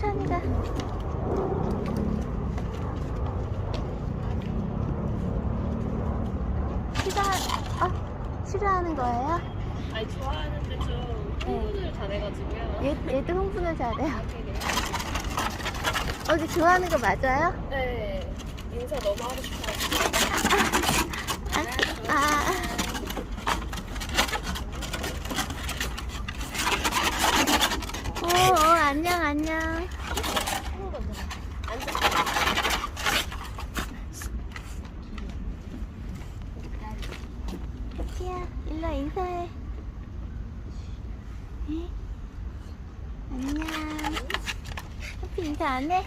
천천히 가. 싫어하는 아, 거예요? 아니 좋아하는데 좀 네. 흥분을 네. 잘해가지고요 얘, 얘도 흥분을 잘해요? 아, 어제 좋아하는 거 맞아요? 네 인사 너무 하고 싶어요 안녕. 티야, 일로 와, 인사해. 에? 안녕. 커피 인사 안 해?